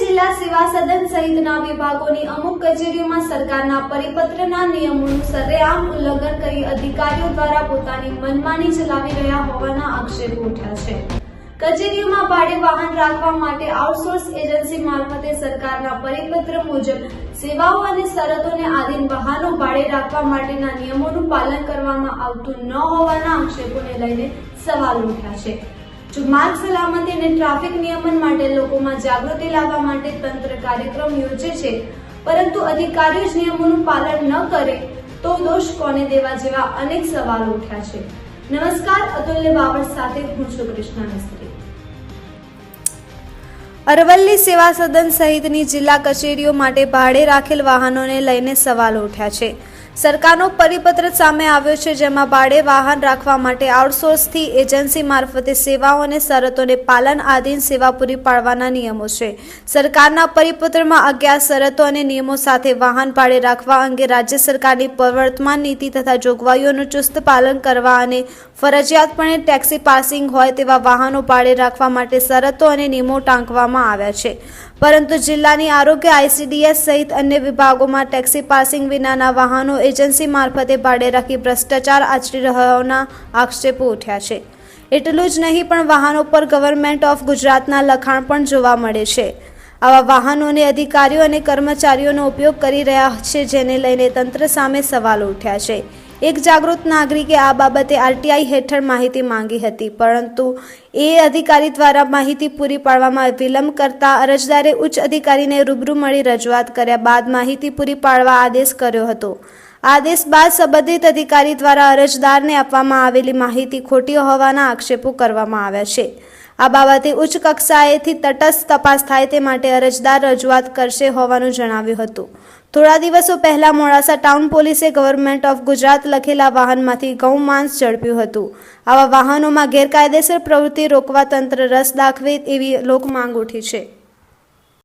જિલ્લા સેવા સદન સહિતના વિભાગોની અમુક કચેરીઓમાં સરકારના પરિપત્રના નિયમોનું સરેઆમ ઉલ્લંઘન કરી અધિકારીઓ દ્વારા પોતાની મનમાની ચલાવી રહ્યા હોવાના આક્ષેપો ઉઠ્યા છે. કચેરીઓમાં ભાડે વાહન રાખવા માટે આઉટસોર્સ એજન્સી મારફતે સરકારના પરિપત્ર મુજબ સેવાઓ અને શરતોને આધીન વાહનો ભાડે રાખવા માટેના નિયમોનું પાલન કરવામાં આવતું ન હોવાના આક્ષેપોને લઈને સવાલ ઉઠ્યા છે. જો માર્ગ સલામતી અને ટ્રાફિક નિયમન માટે લોકોમાં જાગૃતિ લાવવા માટે તંત્ર કાર્યક્રમ યોજે છે, પરંતુ અધિકારીઓ જ નિયમોનું પાલન ન કરે, તો દોષ કોને દેવા જેવા અનેક સવાલો ઉઠ્યા છે. નમસ્કાર, અતુલ્ય બાવર સાથે હું છું કૃષ્ણા મિસ્ત્રી. અરવલ્લી સેવા સદન સહિતની જિલ્લા કચેરીઓ માટે ભાડે રાખેલ વાહનોને લઈને સવાલો ઉઠ્યા છે. સરકારનો પરિપત્ર સામે આવ્યો છે, જેમાં ભાડે વાહન રાખવા માટે આઉટસોર્સથી એજન્સી મારફતે સેવાઓ અને શરતોને પાલન આધીન સેવા પૂરી પાડવાના નિયમો છે. સરકારના પરિપત્રમાં અગિયાર શરતો અને નિયમો સાથે વાહન ભાડે રાખવા અંગે રાજ્ય સરકારની પ્રવર્તમાન નીતિ તથા જોગવાઈઓનું ચુસ્ત પાલન કરવા અને ફરજિયાતપણે ટેક્સી પાસિંગ હોય તેવા વાહનો ભાડે રાખવા માટે શરતો અને નિયમો ટાંકવામાં આવ્યા છે. પરંતુ જિલ્લાની આરોગ્ય આઈસીડીએસ સહિત અન્ય વિભાગોમાં ટેક્સી પાસિંગ વિનાના વાહનો એજન્સી મારફતે ભાડે રાખી ભ્રષ્ટાચાર આચરી રહ્યોના આક્ષેપો ઉઠ્યા છે. એટલું જ નહીં, પણ વાહનો પર ગવર્મેન્ટ ઓફ ગુજરાતના લખાણ પણ જોવા મળે છે. આવા વાહનોને અધિકારીઓ અને કર્મચારીઓનો ઉપયોગ કરી રહ્યા છે, જેને લઈને તંત્ર સામે સવાલો ઉઠ્યા છે. એક જાગૃત નાગરિકે આ બાબતે આરટીઆઈ હેઠળ માહિતી માંગી હતી, પરંતુ એ અધિકારી દ્વારા માહિતી પૂરી પાડવામાં વિલંબ કરતા અરજદારે ઉચ્ચ અધિકારીને રૂબરૂ મળી રજૂઆત કર્યા બાદ માહિતી પૂરી પાડવા આદેશ કર્યો હતો. આદેશ બાદ સંબંધિત અધિકારી દ્વારા અરજદારને આપવામાં આવેલી માહિતી ખોટી હોવાના આક્ષેપો કરવામાં આવ્યા છે. આ બાબતે ઉચ્ચ કક્ષાએથી તટસ્થ તપાસ થાય તે માટે અરજદાર રજૂઆત કરશે હોવાનું જણાવ્યું હતું. થોડા દિવસો પહેલા મોડાસા ટાઉન પોલીસે ગવર્મેન્ટ ઓફ ગુજરાત લખેલા વાહનમાંથી ગૌ માંસ ઝડપ્યું હતું. આવા વાહનોમાં ગેરકાયદેસર પ્રવૃત્તિ રોકવા તંત્ર રસ દાખવે એવી લોકમાંગ ઉઠી છે.